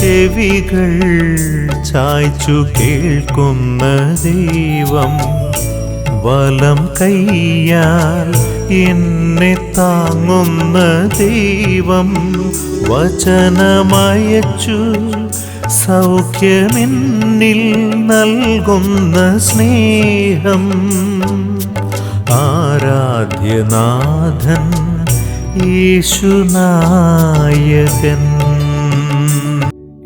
ചെവികൾ ചായ്ച്ചു കേൾക്കുന്ന ദൈവം വലം കയ്യാൽ എന്നെ താങ്ങുന്ന ദൈവം വചനമയച്ചു സൗഖ്യമെന്നിൽ നൽകുന്ന സ്നേഹം. ആരാധ്യനാഥൻ യേശുനായകൻ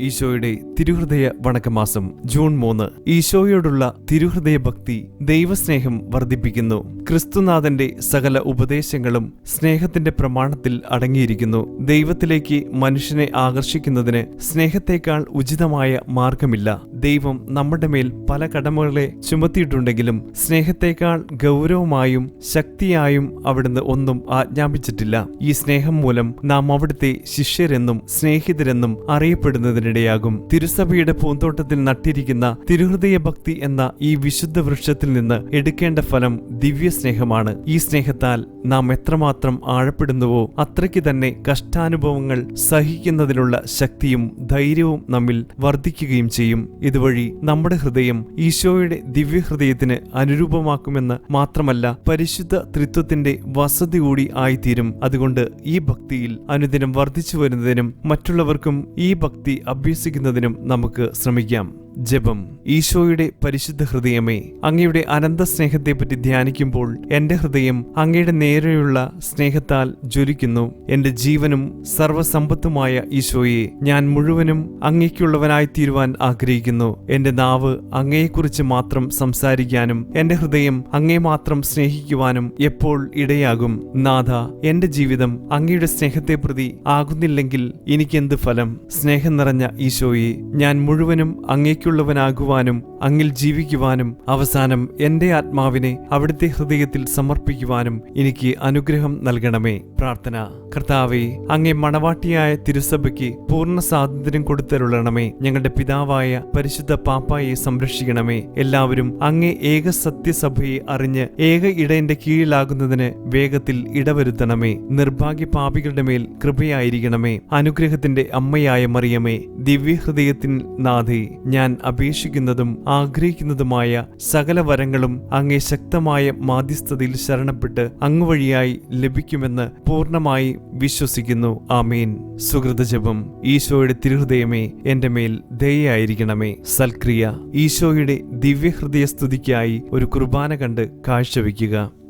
ഈശോയുടെ തിരുഹൃദയ വണക്കമാസം ജൂൺ മൂന്ന്. ഈശോയോടുള്ള തിരുഹൃദയ ഭക്തി ദൈവസ്നേഹം വർദ്ധിപ്പിക്കുന്നു. ക്രിസ്തുനാഥന്റെ സകല ഉപദേശങ്ങളും സ്നേഹത്തിന്റെ പ്രമാണത്തിൽ അടങ്ങിയിരിക്കുന്നു. ദൈവത്തിലേക്ക് മനുഷ്യനെ ആകർഷിക്കുന്നതിന് സ്നേഹത്തേക്കാൾ ഉചിതമായ മാർഗമില്ല. ദൈവം നമ്മുടെ മേൽ പല കടമകളെ ചുമത്തിയിട്ടുണ്ടെങ്കിലും സ്നേഹത്തേക്കാൾ ഗൗരവമായും ശക്തിയായും അവിടുന്ന് ഒന്നും ആജ്ഞാപിച്ചിട്ടില്ല. ഈ സ്നേഹം മൂലം നാം അവിടുത്തെ ശിഷ്യരെന്നും സ്നേഹിതരെന്നും അറിയപ്പെടുന്നതിനിടയാകും. തിരുസഭയുടെ പൂന്തോട്ടത്തിൽ നട്ടിരിക്കുന്ന തിരുഹൃദയ ഭക്തി എന്ന ഈ വിശുദ്ധ വൃക്ഷത്തിൽ നിന്ന് എടുക്കേണ്ട ഫലം ദിവ്യ സ്നേഹമാണ്. ഈ സ്നേഹത്താൽ നാം എത്രമാത്രം ആഴപ്പെടുന്നുവോ അത്രയ്ക്ക് തന്നെ കഷ്ടാനുഭവങ്ങൾ സഹിക്കുന്നതിനുള്ള ശക്തിയും ധൈര്യവും നമ്മിൽ വർദ്ധിക്കുകയും ചെയ്യും. ഇതുവഴി നമ്മുടെ ഹൃദയം ഈശോയുടെ ദിവ്യഹൃദയത്തിന് അനുരൂപമാക്കുമെന്ന് മാത്രമല്ല പരിശുദ്ധ ത്രിത്വത്തിന്റെ വസതി കൂടി ആയിത്തീരും. അതുകൊണ്ട് ഈ ഭക്തിയിൽ അനുദിനം വർദ്ധിച്ചു വരുന്നതിനും മറ്റുള്ളവർക്കും ഈ ഭക്തി അഭ്യസിക്കുന്നതിനും നമുക്ക് ശ്രമിക്കാം. ജപം. ഈശോയുടെ പരിശുദ്ധ ഹൃദയമേ അങ്ങയുടെ അനന്ത സ്നേഹത്തെപ്പറ്റി ധ്യാനിക്കുമ്പോൾ എന്റെ ഹൃദയം അങ്ങയുടെ നേരെയുള്ള സ്നേഹത്താൽ ജ്വലിക്കുന്നു. എന്റെ ജീവനും സർവസമ്പത്തുമായ ഈശോയെ ഞാൻ മുഴുവനും അങ്ങേക്കുള്ളവനായി തീരുവാൻ ആഗ്രഹിക്കുന്നു. എന്റെ നാവ് അങ്ങയെക്കുറിച്ച് മാത്രം സംസാരിക്കാനും എന്റെ ഹൃദയം അങ്ങേ മാത്രം സ്നേഹിക്കുവാനും എപ്പോൾ ഇടയാകും? നാഥ എന്റെ ജീവിതം അങ്ങയുടെ സ്നേഹത്തെ പ്രതി ആകുന്നില്ലെങ്കിൽ എനിക്കെന്ത് ഫലം? സ്നേഹം നിറഞ്ഞ ഈശോയെ ഞാൻ മുഴുവനും അങ്ങേക്കുള്ളവനാകുവാനും അങ്ങിൽ ജീവിക്കുവാനും അവസാനം എന്റെ ആത്മാവിനെ അവിടുത്തെ ഹൃദയത്തിൽ സമർപ്പിക്കുവാനും എനിക്ക് അനുഗ്രഹം നൽകണമേ. പ്രാർത്ഥന. കർത്താവെ അങ്ങേ മണവാട്ടിയായ തിരുസഭയ്ക്ക് പൂർണ സ്വാതന്ത്ര്യം കൊടുത്തരുളണമേ. ഞങ്ങളുടെ പിതാവായ പരിശുദ്ധ പാപ്പായെ സംരക്ഷിക്കണമേ. എല്ലാവരും അങ്ങേ ഏക സത്യസഭയെ അറിഞ്ഞ് ഏക ഇടയന്റെ കീഴിലാകുന്നതിന് വേഗത്തിൽ ഇടവരുത്തണമേ. നിർഭാഗ്യ പാപികളുടെ മേൽ കൃപയായിരിക്കണമേ. അനുഗ്രഹത്തിന്റെ അമ്മയായ മറിയമേ ദിവ്യഹൃദയത്തിൻ നാഥേ ഞാൻ അപേക്ഷിക്കുന്നതും ആഗ്രഹിക്കുന്നതുമായ സകല വരങ്ങളും അങ്ങേ ശക്തമായ മാധ്യസ്ഥതയിൽ ശരണപ്പെട്ട് അങ്ങ് വഴിയായി ലഭിക്കുമെന്ന് പൂർണമായി വിശ്വസിക്കുന്നു. ആമീൻ. സുഹൃതജപം ഈശോയുടെ തിരുഹൃദയമേ എന്റെ മേൽ ദയായിരിക്കണമേ സൽക്രിയ. ഈശോയുടെ ദിവ്യഹൃദയ സ്തുതിക്കായി ഒരു കുർബാന കണ്ട് കാഴ്ചവെക്കുക.